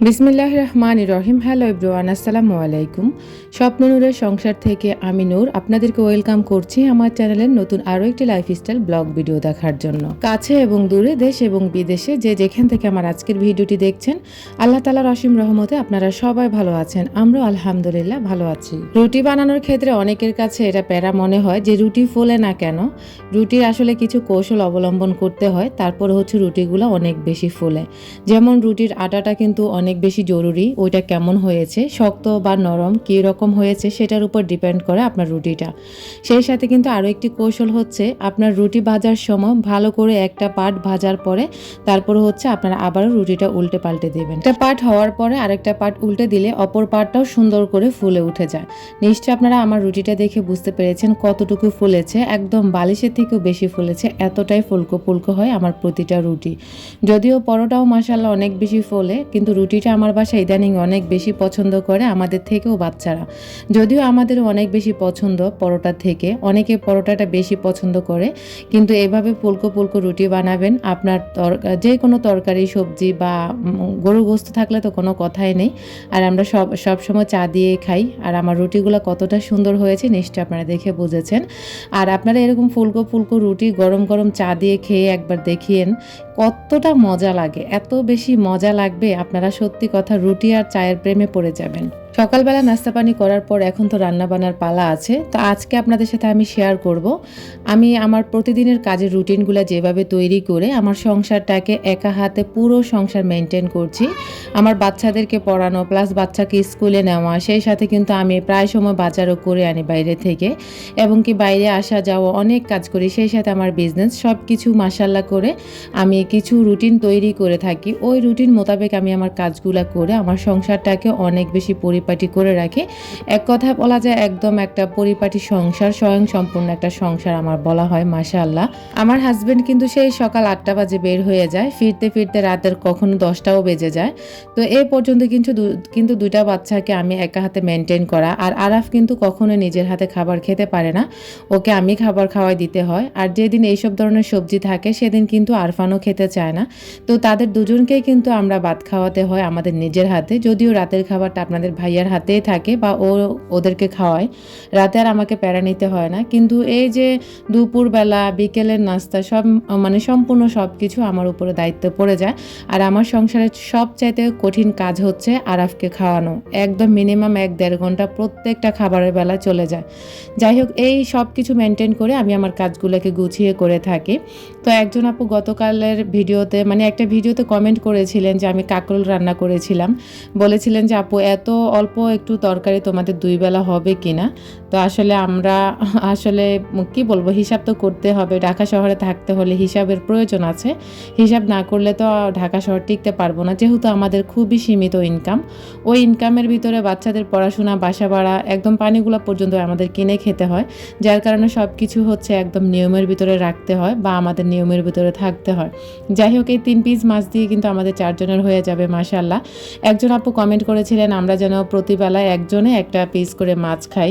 বিসমিল্লাহ রহমান রহিম। হ্যালো ইব্রুয়ান আসসালামু আলাইকুম। স্বপ্ন নূরের সংসার থেকে আমি নূর আপনাদেরকে ওয়েলকাম করছি আমার চ্যানেলের নতুন আরও একটি লাইফস্টাইল ব্লগ ভিডিও দেখার জন্য। কাছে এবং দূরে, দেশ এবং বিদেশে যে যেখান থেকে আমার আজকের ভিডিওটি দেখছেন, আল্লাহ তালার অসীম রহমতে আপনারা সবাই ভালো আছেন। আমরাও আলহামদুলিল্লাহ ভালো আছি। রুটি বানানোর ক্ষেত্রে অনেকের কাছে এটা প্যারা মনে হয় যে রুটি ফোলে না কেন? রুটির আসলে কিছু কৌশল অবলম্বন করতে হয়, তারপর হচ্ছে রুটিগুলো অনেক বেশি ফোলে। যেমন রুটির আটাটা কিন্তু অনেক বেশি জরুরি, ওইটা কেমন হয়েছে, শক্ত বা নরম, কী রকম হয়েছে, সেটার উপর ডিপেন্ড করে আপনার রুটিটা। সেই সাথে কিন্তু আরও একটি কৌশল হচ্ছে, আপনার রুটি ভাজার সময় ভালো করে একটা পার্ট ভাজার পরে, তারপর হচ্ছে আপনারা আবারও রুটিটা উল্টে পাল্টে দেবেন। একটা পার্ট হওয়ার পরে আরেকটা পার্ট উল্টে দিলে অপর পার্টটাও সুন্দর করে ফুলে উঠে যায়। নিশ্চয়ই আপনারা আমার রুটিটা দেখে বুঝতে পেরেছেন কতটুকু ফুলেছে, একদম বালিশের থেকেও বেশি ফুলেছে, এতটাই ফুলকো ফুলকো হয় আমার প্রতিটা রুটি। যদিও পরোটাও মাসাল্লাহ অনেক বেশি ফোলে, কিন্তু রুটিটা আমার বাসায় ইদানিং অনেক বেশি পছন্দ করে আমাদের থেকেও বাচ্চারা। যদিও আমাদের অনেক বেশি পছন্দ পরোটা থেকে, অনেকে পরোটাটা বেশি পছন্দ করে, কিন্তু এভাবে ফুলকো ফুলকো রুটি বানাবেন, আপনার যে কোনো তরকারি, সবজি বা গরু গোস্ত থাকলে তো কোনো কথাই নেই। আর আমরা সব সবসময় চা দিয়ে খাই, আর আমার রুটিগুলো কতটা সুন্দর হয়েছে নিশ্চয়ই আপনারা দেখে বুঝেছেন। আর আপনারা এরকম ফুলকো ফুলকো রুটি গরম গরম চা দিয়ে খেয়ে একবার দেখিয়েন কতটা মজা লাগে, এত বেশি মজা লাগবে, আপনারা সত্যি কথা রুটি আর চায়ের প্রেমে পড়ে যাবেন। সকালবেলা নাস্তা পানি করার পর এখন তো রান্না বান্নার পালা আছে, তো আজকে আপনাদের সাথে আমি শেয়ার করব। আমি আমার প্রতিদিনের কাজের রুটিনগুলো যেভাবে তৈরি করে আমার সংসারটাকে একা হাতে পুরো সংসার মেনটেন করছি। আমার বাচ্চাদেরকে পড়ানো প্লাস বাচ্চাকে স্কুলে নেওয়া, সেই সাথে কিন্তু আমি প্রায় সময় বাজারও করে আনি বাইরে থেকে। এবং কি বাইরে আসা যাওয়া অনেক কাজ করি, সেই সাথে আমার বিজনেস সব কিছু মাসাল্লা করে আমি কিছু রুটিন তৈরি করে থাকি। ওই রুটিন মোতাবেক আমি আমার কাজগুলো করে আমার সংসারটাকে অনেক বেশি পরিপাটি করে রাখি। এক কথায় বলা যায়, একদম একটা পরিপাটি সংসার স্বয়ং সম্পূর্ণ একটা সংসার আমার বলা হয়, মাশাআল্লাহ। আমার হাজবেন্ড কিন্তু সেই সকাল আটটা বাজে বের হয়ে যায়। ফিরতে ফিরতে রাতের কখনো দশটাও বেজে যায়। তো এই পর্যন্ত কিন্তু কিন্তু দুইটা বাচ্চাকে আমি একা হাতে মেনটেন করা। আর আরাফ কিন্তু কখনো নিজের হাতে খাবার খেতে পারে না। ওকে আমি খাবার খাওয়াই দিতে হয়। আর যেদিন এইসব ধরনের সবজি থাকে, সেদিন কিন্তু আরফানও খেতে চায় না। তো তাদের দুজনকেই কিন্তু আমরা ভাত খাওয়াতে হয় আমাদের নিজের হাতে। যদিও রাতের খাবারটা আপনাদের ভাইয়ার হাতেই থাকে বা ও ওদেরকে খাওয়ায়। রাতে আর আমাকে প্যারা নিতে হয় না। কিন্তু এই যে দুপুরবেলা, বিকেলের নাস্তা সব মানে সম্পূর্ণ সব কিছু আমার উপরে দায়িত্ব পড়ে যায়। আর আমার সংসারের সবচাইতে কঠিন কাজ হচ্ছে আরাফকে খাওয়ানো। একদম মিনিমাম এক দেড় ঘণ্টা প্রত্যেকটা খাবারের বেলা চলে যায়। যাই হোক, এই সব কিছু মেনটেন করে আমি আমার কাজগুলোকে গুছিয়ে করে থাকি। তো একজন আপু গতকালের ভিডিওতে মানে একটা ভিডিওতে কমেন্ট করেছিলেন যে আমি কাকরোল রান্না করেছিলাম। বলেছিলেন যে, আপু, এত অল্প একটু তরকারি তোমাদের দুই বেলা হবে কি না তো আসলে আমরা, আসলে কি বলব, হিসাব তো করতে হবে। ঢাকা শহরে থাকতে হলে হিসাবের প্রয়োজন আছে। হিসাব না করলে তো ঢাকা শহর টিকতে পারব না। যেহেতু আমাদের খুবই সীমিত ইনকাম ওই ইনকামের ভিতরে বাচ্চাদের পড়াশোনা, বাসা ভাড়া, একদম পানিগুলো পর্যন্ত আমাদের কিনে খেতে হয়। যার কারণে সব কিছু হচ্ছে একদম নিয়মের ভিতরে রাখতে হয় বা আমাদের নিয়মের ভিতরে থাকতে হয়। যাই হোক, এই তিন পিস মাছ দিয়ে কিন্তু আমাদের চারজনের হয়ে যাবে মাশাল্লাহ একজন আপু কমেন্ট করেছিলেন, আমরা যেন প্রতিবেলায় একজনে একটা পিস করে মাছ খাই,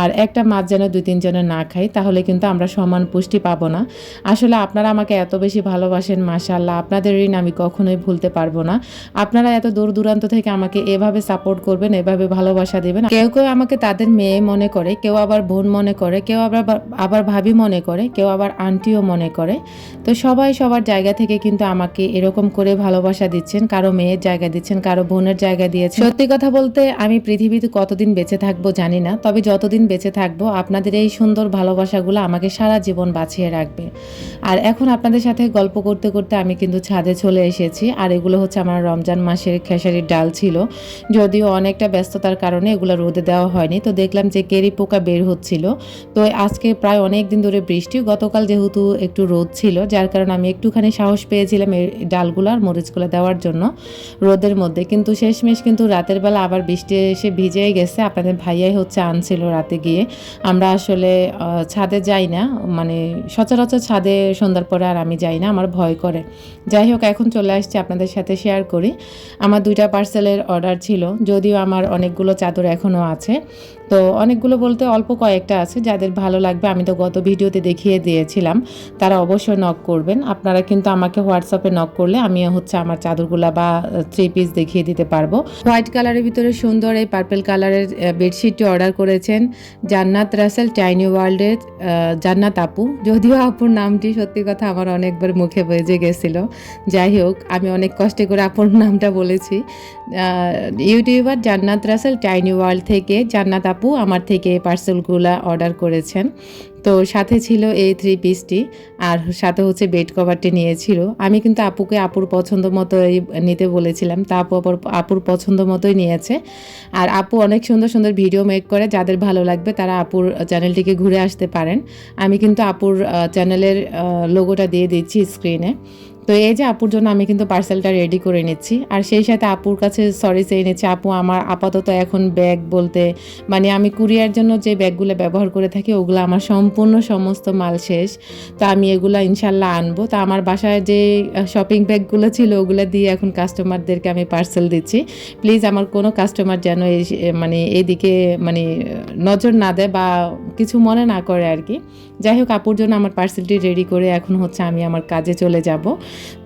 আর একটা মাছ যেন দুই তিনজনে না খাই, তাহলে কিন্তু আমরা সমান পুষ্টি পাবো না। আসলে আপনারা আমাকে এত বেশি ভালোবাসেন মাশাল্লাহ আপনাদের ঋণ আমি কখনোই ভুলতে পারব না। আপনারা এত দূর দূরান্ত থেকে আমাকে এভাবে সাপোর্ট করবেন, এভাবে ভালোবাসা দেবেন, কেউ কেউ আমাকে তাদের মেয়ে মনে করে, কেউ আবার বোন মনে করে, কেউ আবার আবার ভাবি মনে করে, কেউ আবার আন্টিও মনে করে। তো সবাই সবার জায়গা থেকে কিন্তু আমাকে এরকম করে ভালোবাসা দিচ্ছেন, কারও মেয়ের জায়গা দিচ্ছেন, কারও বোনের জায়গা দিয়েছেন। সত্যি কথা বলতে আমি পৃথিবীতে কতদিন বেঁচে থাকব জানি না, তবে যতদিন বেঁচে থাকব আপনাদের এই সুন্দর ভালোবাসাগুলো আমাকে সারা জীবন বাঁচিয়ে রাখবে। আর এখন আপনাদের সাথে গল্প করতে করতে আমি কিন্তু ছাদে চলে এসেছি, আর এগুলো হচ্ছে আমার রমজান মাসের খেসারির ডাল ছিল। যদিও অনেকটা ব্যস্ততার কারণে এগুলো রোদে দেওয়া হয়নি, তো দেখলাম যে কেরি পোকা বের হচ্ছিল। তো আজকে প্রায় অনেক দিন ধরে বৃষ্টি, গতকাল যেহেতু একটু রোদ ছিল, যার কারণে আমি একটুখানি সাহস পেয়েছিলাম এই ডালগুলো আর মরিচগুলো দেওয়ার জন্য রোদের মধ্যে। কিন্তু শেষমেশ কিন্তু রাতের বেলা আবার বৃষ্টি বৃষ্টি এসে ভিজেই গেছে। আপনাদের ভাইয়াই হচ্ছে আনছিল রাতে গিয়ে। আমরা আসলে ছাদে যাই না। মানে সচরাচর ছাদে সন্ধ্যার পরে আর আমি যাই না। আমার ভয় করে। যাই হোক, এখন চলে আসছি আপনাদের সাথে শেয়ার করি। আমার দুইটা পার্সেলের অর্ডার ছিল। যদিও আমার অনেকগুলো চাদর এখনও আছে। তো অনেকগুলো বলতে অল্প কয়েকটা আছে। যাদের ভালো লাগবে, আমি তো গত ভিডিওতে দেখিয়ে দিয়েছিলাম। তারা অবশ্যই নক করবেন। আপনারা কিন্তু আমাকে হোয়াটসঅ্যাপে নক করলে আমি হচ্ছে আমার চাদরগুলা বা থ্রি পিস দেখিয়ে দিতে পারব। হোয়াইট কালারের ভিতরে সুন্দর এই পার্পেল কালারের বেডশিটটি অর্ডার করেছেন জান্নাত রাসেল টাইনি ওয়ার্ল্ডের জান্নাত আপু। যদিও আপুর নামটি সত্যি কথা আমার অনেকবার মুখে বেজে গেছিল। যাই হোক, আমি অনেক কষ্টে করে আপুর নামটা বলেছি। ইউটিউবার জান্নাত রাসেল টাইনি ওয়ার্ল্ড থেকে জান্নাত আপু আমার থেকে পার্সেলগুলো অর্ডার করেছেন। তো সাথে ছিল এই থ্রি পিসটি আর সাথে হচ্ছে বেড কভারটি নিয়েছিল। আমি কিন্তু আপুকে আপুর পছন্দ মতো নিতে বলেছিলাম, তা আপু আপুর আপুর পছন্দ মতোই নিয়েছে। আর আপু অনেক সুন্দর সুন্দর ভিডিও মেক করে, যাদের ভালো লাগবে তারা আপুর চ্যানেলটিকে ঘুরে আসতে পারেন। আমি কিন্তু আপুর চ্যানেলের লোগোটা দিয়ে দিচ্ছি স্ক্রিনে তো এই যে আপুর জন্য আমি কিন্তু পার্সেলটা রেডি করে নিচ্ছি। আর সেই সাথে আপুর কাছে সরি চেয়ে নিচ্ছি, আপু আমার আপাতত এখন ব্যাগ বলতে মানে আমি কুরিয়ার জন্য যে ব্যাগগুলো ব্যবহার করে থাকি, ওগুলো আমার সম্পূর্ণ সমস্ত মাল শেষ। তো আমি এগুলো ইনশাল্লাহ আনব। তো আমার বাসায় যে শপিং ব্যাগগুলো ছিল, ওগুলো দিয়ে এখন কাস্টমারদেরকে আমি পার্সেল দিচ্ছি। প্লিজ আমার কোনো কাস্টমার যেন এই মানে এদিকে মানে নজর না দেয় বা কিছু মনে না করে আর কি। যাই হোক, আপুর জন্য আমার পার্সেলটি রেডি করে এখন হচ্ছে আমি আমার কাজে চলে যাব।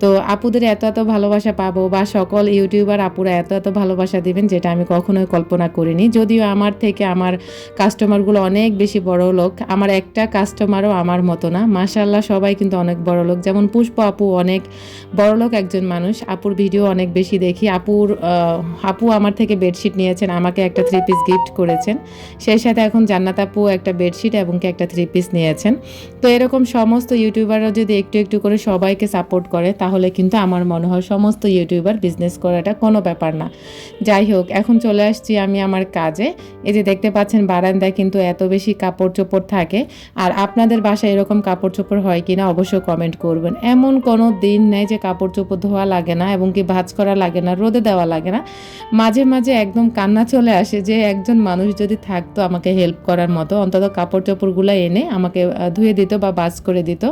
তো আপুদের এত এত ভালোবাসা পাবো বা সকল ইউটিউবার আপুরা এত এত ভালোবাসা দিবেন, যেটা আমি কখনোই কল্পনা করিনি। যদিও আমার থেকে আমার কাস্টমারগুলো অনেক বেশি বড় লোক, আমার একটা কাস্টমারও আমার মতো না। মাশাল্লাহ সবাই কিন্তু অনেক বড় লোক। যেমন পুষ্প আপু অনেক বড় লোক একজন মানুষ, আপুর ভিডিও অনেক বেশি দেখি। আপুর আপু আমার থেকে বেডশিট নিয়েছেন, আমাকে একটা থ্রি পিস গিফট করেছেন। সেই সাথে এখন জান্নাত আপু একটা বেডশিট এবং একটা থ্রি পিস নিয়েছেন। তো এরকম সমস্ত ইউটিউবাররা যদি একটু একটু করে সবাইকে সাপোর্ট করে তাহলে কিন্তু আমার মনে হয় সমস্ত ইউটিউবার বিজনেস করাটা কোনো ব্যাপার না। যাই হোক, এখন চলে আসছি আমি আমার কাজে। এই যে দেখতে পাচ্ছেন বারান্দায় কিন্তু এত বেশি কাপড় চোপড় থাকে। আর আপনাদের বাসায় এরকম কাপড় চোপড় হয় কি না অবশ্যই কমেন্ট করবেন। এমন কোনো দিন নেই যে কাপড় চোপড় ধোয়া লাগে না এবং কি ভাজ করা লাগে না, রোদে দেওয়া লাগে না। মাঝে মাঝে একদম কান্না চলে আসে যে একজন মানুষ যদি থাকতো আমাকে হেল্প করার মতো, অন্তত কাপড় চোপড়গুলো এনে আমাকে ধুয়ে দিত বা বাস করে দিত।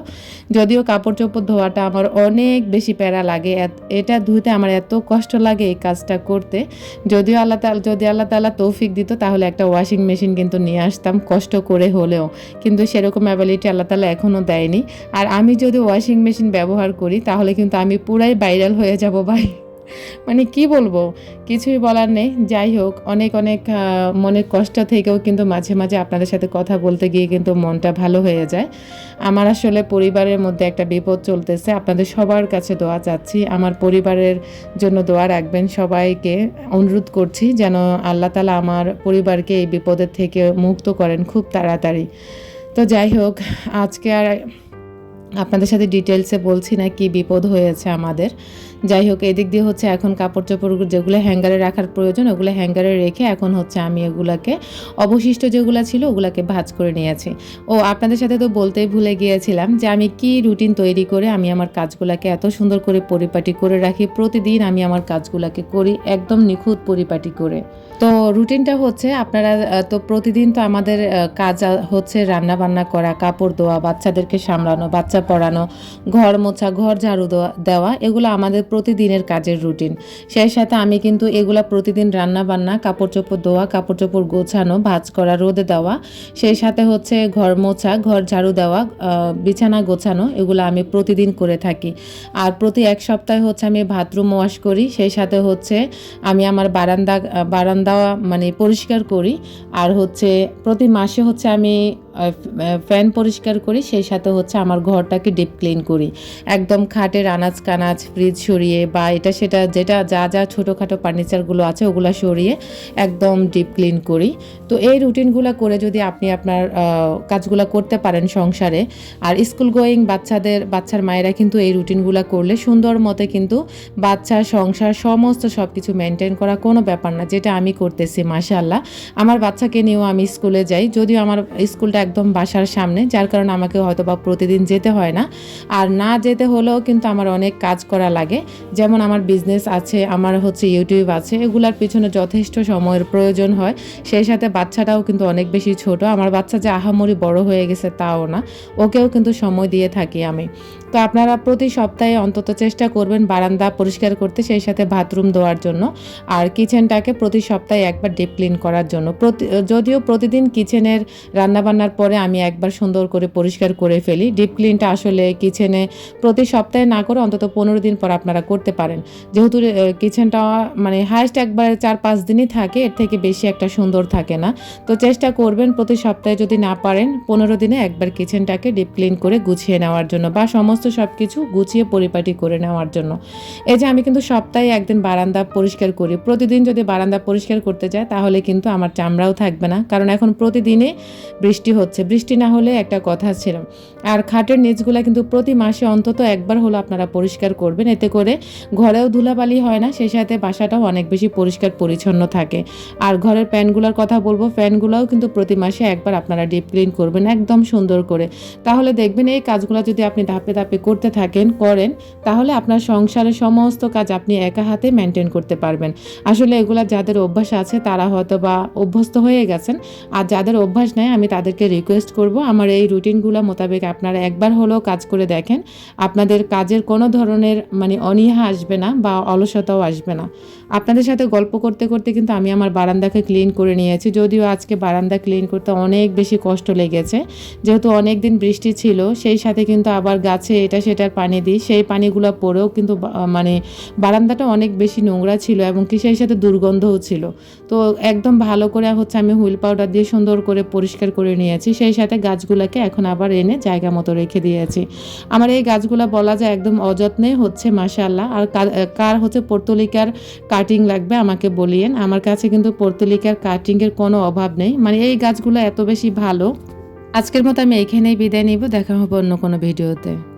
যদিও কাপড় চোপড় ধোয়াটা আমার অনেক বেশি প্যারা লাগে। এটা ধুতে আমার এত কষ্ট লাগে এই কাজটা করতে। যদিও আল্লাহ যদি আল্লাহ তালা তৌফিক দিত, তাহলে একটা ওয়াশিং মেশিন কিন্তু নিয়ে আসতাম কষ্ট করে হলেও। কিন্তু সেরকম অ্যাবিলিটি আল্লাহ তালা এখনও দেয়নি। আর আমি যদি ওয়াশিং মেশিন ব্যবহার করি, তাহলে কিন্তু আমি পুরাই ভাইরাল হয়ে যাব ভাই। মানে কি বলব? কিছুই বলার নেই। যাই হোক, অনেক অনেক মনের কষ্ট থেকেও কিন্তু মাঝে মাঝে আপনাদের সাথে কথা বলতে গিয়ে কিন্তু মনটা ভালো হয়ে যায়। আমার আসলে পরিবারের মধ্যে একটা বিপদ চলতেছে। আপনাদের সবার কাছে দোয়া চাচ্ছি। আমার পরিবারের জন্য দোয়া রাখবেন। সবাইকে অনুরোধ করছি যেন আল্লাহ তালা আমার পরিবারকে এই বিপদের থেকে মুক্ত করেন খুব তাড়াতাড়ি। তো যাই হোক, আজকে আর আপনাদের সাথে ডিটেলসে বলছি না কি বিপদ হয়েছে আমাদের। যাই হোক, এদিক দিয়ে হচ্ছে এখন কাপড় চোপড় যেগুলো হ্যাঙ্গারে রাখার প্রয়োজন, ওগুলো হ্যাঙ্গারে রেখে এখন হচ্ছে আমি এগুলাকে অবশিষ্ট যেগুলো ছিল ওগুলাকে ভাজ করে নিয়েছি। ও, আপনাদের সাথে তো বলতেই ভুলে গিয়েছিলাম যে আমি কি রুটিন তৈরি করে আমি আমার কাজগুলোকে এত সুন্দর করে পরিপাটি করে রাখি, প্রতিদিন আমি আমার কাজগুলোকে করি একদম নিখুঁত পরিপাটি করে। তো রুটিনটা হচ্ছে আপনারা তো প্রতিদিন তো আমাদের কাজ হচ্ছে রান্না বান্না করা, কাপড় ধোয়া, বাচ্চাদেরকে সামলানো, বাচ্চা পড়ানো, ঘর মোছা, ঘর ঝাড়ু দেওয়া দেওয়া, এগুলো আমাদের প্রতিদিনের কাজের রুটিন। সেই সাথে আমি কিন্তু এগুলা প্রতিদিন রান্না বান্না কাপড় চোপড় ধোয়া কাপড় চোপড় গোছানো, ভাজ করা, রোদে দেওয়া। সেই সাথে হচ্ছে ঘর মোছা, ঘর ঝাড়ু দেওয়া বিছানা গোছানো, এগুলো আমি প্রতিদিন করে থাকি। আর প্রতি এক সপ্তাহে হচ্ছে আমি বাথরুম ওয়াশ করি, সেই সাথে হচ্ছে আমি আমার বারান্দা বারান্দা মানে পরিষ্কার করি। আর হচ্ছে প্রতি মাসে হচ্ছে আমি ফ্যান পরিষ্কার করি, সেই সাথে হচ্ছে আমার ঘরটাকে ডিপ ক্লিন করি। একদম খাটের আনাজ কানাজ ফ্রিজ সরিয়ে বা এটা সেটা যেটা যা যা ছোটোখাটো ফার্নিচারগুলো আছে, ওগুলো সরিয়ে একদম ডিপ ক্লিন করি। তো এই রুটিনগুলো করে যদি আপনি আপনার কাজগুলো করতে পারেন সংসারে, আর স্কুল গোয়িং বাচ্চাদের, বাচ্চার মায়েরা কিন্তু এই রুটিনগুলো করলে সুন্দর মতে কিন্তু বাচ্চা, সংসার সমস্ত সব কিছু মেনটেন করা কোনো ব্যাপার না, যেটা আমি করতেছি, মাশাআল্লাহ। আমার বাচ্চাকে নিয়েও আমি স্কুলে যাই, যদিও আমার স্কুলটা একদম বাসার সামনে, যার কারণে আমাকে হয়তো বা প্রতিদিন যেতে হয় না। আর না যেতে হলেও কিন্তু আমার অনেক কাজ করা লাগে। যেমন আমার বিজনেস আছে, আমার হচ্ছে ইউটিউব আছে, এগুলার পিছনে যথেষ্ট সময়ের প্রয়োজন হয়। সেই সাথে বাচ্চাটাও কিন্তু অনেক বেশি ছোট। আমার বাচ্চা যে আহামরি বড় হয়ে গেছে তাও না। ওকেও কিন্তু সময় দিয়ে থাকি আমি। তো আপনারা প্রতি সপ্তাহে অন্তত চেষ্টা করবেন বারান্দা পরিষ্কার করতে, সেই সাথে বাথরুম দেওয়ার জন্য। আর কিচেনটাকে প্রতি সপ্তাহে একবার ডিপ ক্লিন করার জন্য। প্রতি, যদিও প্রতিদিন কিচেনের রান্নাবান্নার পরে আমি একবার সুন্দর করে পরিষ্কার করে ফেলি। ডিপ ক্লিনটা আসলে কিচেনে প্রতি সপ্তাহে না করে অন্তত পনেরো দিন পর আপনারা করতে পারেন। যেহেতু কিচেনটা মানে হায়েস্ট একবার চার পাঁচ দিনই থাকে, এর থেকে বেশি একটা সুন্দর থাকে না। তো চেষ্টা করবেন প্রতি সপ্তাহে যদি না পারেন, পনেরো দিনে একবার কিচেনটাকে ডিপ ক্লিন করে গুছিয়ে নেওয়ার জন্য বা সমস্ত সব কিছু গুছিয়ে পরিপাটি করে নেওয়ার জন্য। এই যে আমি কিন্তু সপ্তাহে একদিন বারান্দা পরিষ্কার করি। প্রতিদিন যদি বারান্দা পরিষ্কার করতে যাই তাহলে কিন্তু আমার চামড়াও থাকবে না। কারণ এখন প্রতিদিনে বৃষ্টি হচ্ছে। বৃষ্টি না হলে একটা কথা ছিল। আর খাটের নিচগুলা কিন্তু প্রতি মাসে অন্তত একবার হলো আপনারা পরিষ্কার করবেন। এতে করে ঘরেও ধুলাবালি হয় না। সেই সাথে বাসাটাও অনেক বেশি পরিষ্কার পরিচ্ছন্ন থাকে। আর ঘরের প্যানগুলোর কথা বলব ফ্যানগুলোও কিন্তু প্রতি মাসে একবার আপনারা ডিপ ক্লিন করবেন একদম সুন্দর করে। তাহলে দেখবেন এই কাজগুলো যদি আপনি ধাপে ধাপে করতে থাকেন, করেন, তাহলে আপনার সংসারের সমস্ত কাজ আপনি একা হাতে মেনটেন করতে পারবেন। আসলে এগুলা যাদের অভ্যাস আছে, তারা হয়তো বা অভ্যস্ত হয়ে গেছেন। আর যাদের অভ্যাস নেই, আমি তাদেরকে রিকোয়েস্ট করব, আমার এই রুটিনগুলো মোতাবেক আপনারা একবার হলেও কাজ করে দেখেন। আপনাদের কাজের কোনো ধরনের মানে অনীহা আসবে না বা অলসতাও আসবে না। আপনাদের সাথে গল্প করতে করতে কিন্তু আমি আমার বারান্দাকে ক্লিন করে নিয়েছি। যদিও আজকে বারান্দা ক্লিন করতে অনেক বেশি কষ্ট লেগেছে। যেহেতু অনেক দিন বৃষ্টি ছিল, সেই সাথে কিন্তু আবার গাছে এটা সেটার পানি দিই, সেই পানিগুলো পরেও কিন্তু মানে বারান্দাটা অনেক বেশি নোংরা ছিল এবং কি সেই সাথে দুর্গন্ধও ছিল। তো একদম ভালো করে হচ্ছে আমি হুইল পাউডার দিয়ে সুন্দর করে পরিষ্কার করে নিয়েছি। সেই সাথে গাছগুলোকে এখন আবার এনে জায়গা মতো রেখে দিয়েছি। আমার এই গাছগুলো বলা যায় একদম অযত্নে হচ্ছে মাশাল্লাহ আর কার- হচ্ছে পর্তলিকার কাটিং লাগবে আমাকে বলিয়েন। আমার কাছে কিন্তু পর্তলিকার কাটিংয়ের কোনো অভাব নেই। মানে এই গাছগুলো এত বেশি ভালো। আজকের মতো আমি এইখানেই বিদায় নিব। দেখা হবে অন্য কোনো ভিডিওতে।